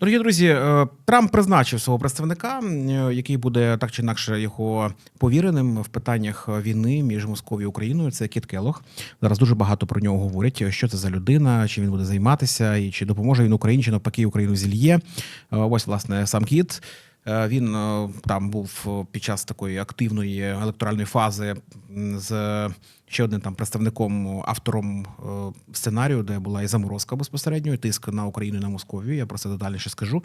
Дорогі друзі, е, Трамп призначив свого представника, е, який буде так чи інакше його повіреним в питаннях війни між Московією і Україною. Це Кіт Келох. Зараз дуже багато про нього говорять. Що це за людина, чим він буде займатися, і чи допоможе він Україні, чи навпаки Україну зільє. Е, Ось власне сам кіт. Е, Він е, там був е, під час такої активної електоральної фази з ще одним там представником, автором е, сценарію, де була і заморозка безпосередньо, і тиск на Україну і на Московію. Я про це детальніше скажу.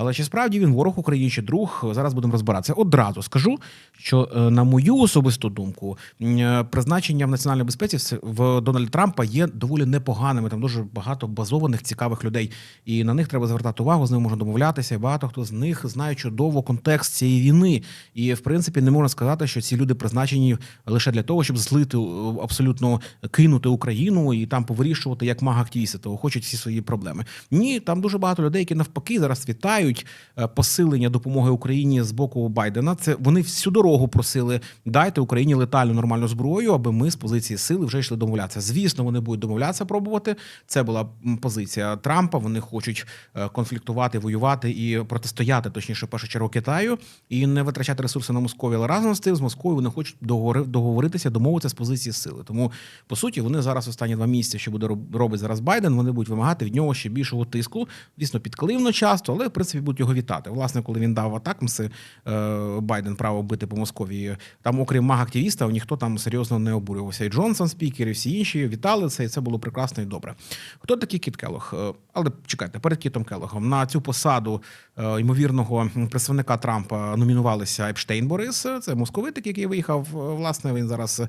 Але чи справді він ворог Україні чи друг? Зараз будемо розбиратися. Одразу скажу, що е, на мою особисту думку, е, призначення в національній безпеці в- Дональда Трампа є доволі непоганими. Там дуже багато базованих цікавих людей, і на них треба звертати увагу. З ними можна домовлятися. І багато хто з них знає чудово контекст цієї війни. І в принципі не можна сказати, що ці люди призначені лише для того, щоб злити абсолютно кинути Україну і там повирішувати як мага того хочуть всі свої проблеми. Ні, там дуже багато людей, які навпаки зараз вітають е, посилення допомоги Україні з боку Байдена. Це вони всю дорогу просили дайте Україні летальну нормальну зброю, аби ми з позиції сили вже йшли домовлятися. Звісно, вони будуть домовлятися, пробувати. Це була позиція Трампа. Вони хочуть е, конфліктувати, воювати і протистояти, точніше, в першу чергу Китаю, і не витрачати ресурси на Московію. Але разом з тим з Москвою вони хочуть договори- договоритися, домовитися з позиції сили. Тому по суті вони зараз останні два місяці, що буде робить зараз Байден. Вони будуть вимагати від нього ще більшого тиску. Звісно, підкаливно часто, але в принципі будуть його вітати. Власне, коли він дав атакмси е, Байден право бити по Московії, там, окрім маг-активістів, ніхто там серйозно не обурювався. І Джонсон, спікер, і всі інші вітали це, і це було прекрасно і добре. Хто такий Кіт Келох? Е, Але чекайте, перед Кітом Келохом на цю посаду е, ймовірного представника Трампа номінувалися Епштейн Борис. Це московитик, який виїхав. Власне, він зараз.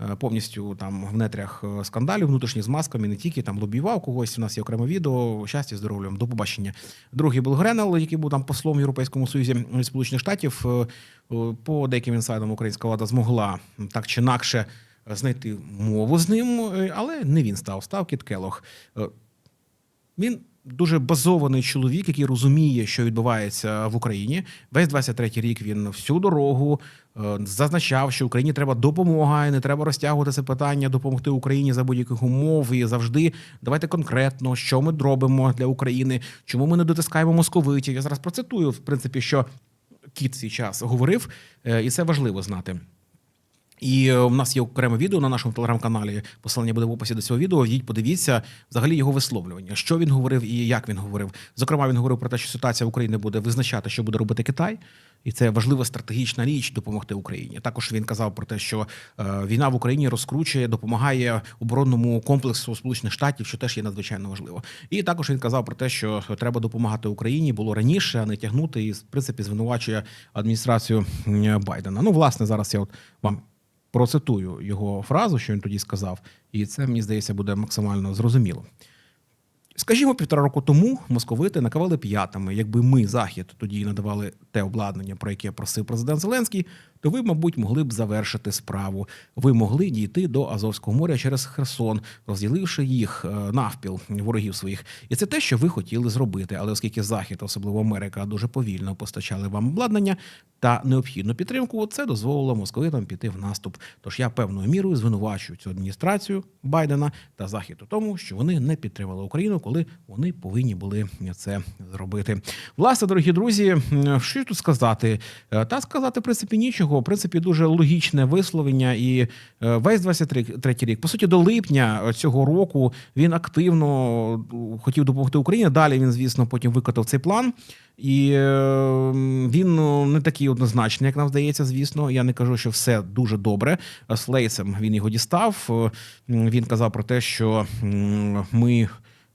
Е, Повністю там в нетрях е, скандалів внутрішніх з масками, не тільки там лобіював когось. У нас є окреме відео. Щастя, здоров'я. До побачення. Другий був Гренел, який був там послом в Європейському Союзі Сполучених Штатів. Е, е, По деяким інсайдам українська влада змогла так чи інакше е, знайти мову з ним, е, але не він став. Став Кіт Келох. Е, Він дуже базований чоловік, який розуміє, що відбувається в Україні. Весь 23-й рік він всю дорогу е, зазначав, що Україні треба допомога, і не треба розтягувати це питання, допомогти Україні за будь-яких умов. І завжди давайте конкретно, що ми робимо для України, чому ми не дотискаємо московитів. Я зараз процитую, в принципі, що кіт свій час говорив, е, і це важливо знати. І е, в нас є окреме відео на нашому телеграм-каналі. Посилання буде в описі до цього відео. Йдіть, подивіться взагалі його висловлювання, що він говорив і як він говорив. Зокрема, він говорив про те, що ситуація в Україні буде визначати, що буде робити Китай, і це важлива стратегічна річ допомогти Україні. Також він казав про те, що е, війна в Україні розкручує, допомагає оборонному комплексу Сполучених Штатів, що теж є надзвичайно важливо. І також він казав про те, що треба допомагати Україні було раніше, а не тягнути і в принципі звинувачує адміністрацію Байдена. Ну, власне, зараз я от вам процитую його фразу, що він тоді сказав, і це мені здається буде максимально зрозуміло. Скажімо, півтора року тому московити накавали п'ятами. Якби ми, Захід, тоді надавали те обладнання, про яке просив президент Зеленський, то ви, мабуть, могли б завершити справу. Ви могли дійти до Азовського моря через Херсон, розділивши їх е, навпіл ворогів своїх. І це те, що ви хотіли зробити. Але оскільки Захід, особливо Америка, дуже повільно постачали вам обладнання та необхідну підтримку, це дозволило московитам піти в наступ. Тож я певною мірою звинувачую цю адміністрацію Байдена та Захід у тому, що вони не підтримали Україну, коли вони повинні були це зробити. Власне, дорогі друзі, м, тут сказати? Е, Та сказати, в принципі, нічого. В принципі, дуже логічне висловлення. І е, весь 23 рік, по суті, до липня цього року він активно е, хотів допомогти Україні. Далі він, звісно, потім викотав цей план. І е, він ну, не такий однозначний, як нам здається. Звісно, я не кажу, що все дуже добре. З Лейсом він його дістав. Е, Він казав про те, що ми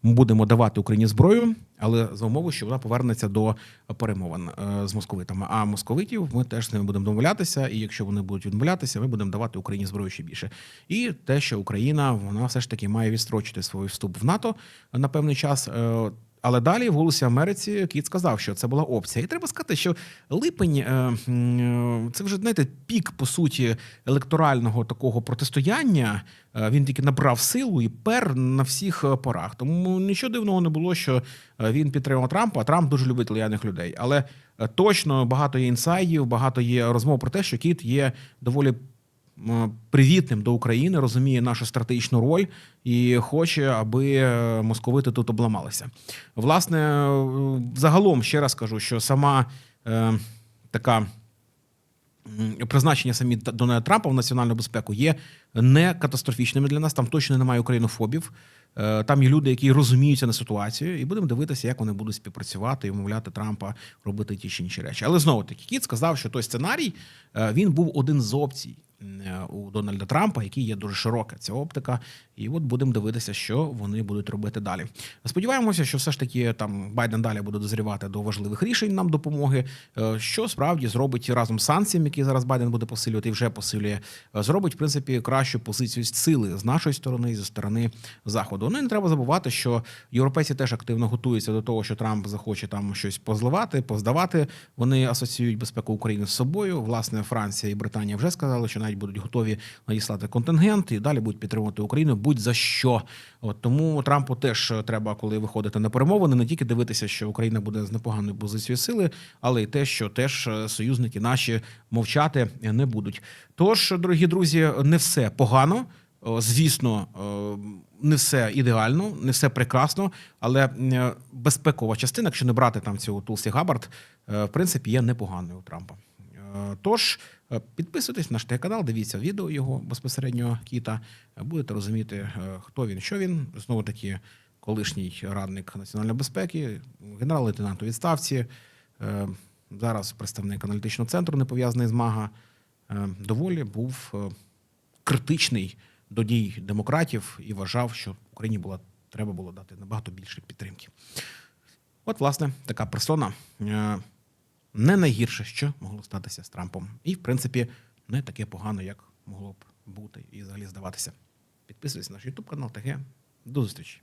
будемо давати Україні зброю, але за умови, що вона повернеться до перемовин е, з московитами. А московитів ми теж з ними будемо домовлятися. І якщо вони будуть відмовлятися, ми будемо давати Україні зброю ще більше. І те, що Україна вона все ж таки має відстрочити свій вступ в НАТО на певний час. Е, але далі в голосі Америці Кіт сказав, що це була опція. І треба сказати, що липень е, це вже знаєте пік по суті електорального такого протистояння. Е, Він тільки набрав силу і пер на всіх е, порах. Тому нічого дивного не було, що е, він підтримав Трампа. а Трамп дуже любить лояльних людей. Але е, точно багато є інсайдів, багато є розмов про те, що Кіт є доволі привітним до України, розуміє нашу стратегічну роль і хоче, аби е, московити тут обламалися. Власне, е, загалом ще раз кажу, що сама е, така призначення самі Дональда Трампа в національну безпеку є не катастрофічними для нас. Там точно немає українофобів. Е, Там є люди, які розуміються на ситуацію, і будемо дивитися, як вони будуть співпрацювати і вмовляти Трампа робити ті чи інші речі. Але знову таки, Кіт сказав, що той сценарій е, він був один з опцій е, у Дональда Трампа, який є дуже широка ця оптика. І от будемо дивитися, що вони будуть робити далі. Сподіваємося, що все ж таки там Байден далі буде дозрівати до важливих рішень нам допомоги, е, що справді зробить разом з санкціями, які зараз Байден буде посилювати і вже посилює, е, зробить в принципі кращу позицію сили з нашої сторони і зі сторони заходу. Ну і не треба забувати, що європейці теж активно готуються до того, що Трамп захоче там щось позливати, поздавати. Вони асоціюють безпеку України з собою. Власне, Франція і Британія вже сказали, що навіть будуть готові надіслати контингент і далі будуть підтримувати Україну будь за що. От тому Трампу теж треба, коли виходити на перемовини, не тільки дивитися, що Україна буде з непоганою позицією сили, але й те, що теж е, союзники наші мовчати не будуть. Тож, дорогі друзі, не все погано. Звісно, е, не все ідеально, не все прекрасно, але е, безпекова частина, якщо не брати там цього Тулсі Габард, е, в принципі, є непоганою у Трампа. Тож е, підписуйтесь на наш канал, дивіться відео його безпосередньо кіта. е, Будете розуміти, е, хто він, що він. Знову таки, колишній радник національної безпеки, генерал-лейтенант у відставці. Зараз представник аналітичного центру, не пов'язаний з МАГА. Доволі був критичний до дій демократів і вважав, що Україні було треба було дати набагато більше підтримки. От, власне, така персона не найгірше, що могло статися з Трампом. І, в принципі, не таке погано, як могло б бути і взагалі здаватися. Підписуйтесь на наш YouTube канал ТГ. До зустрічі.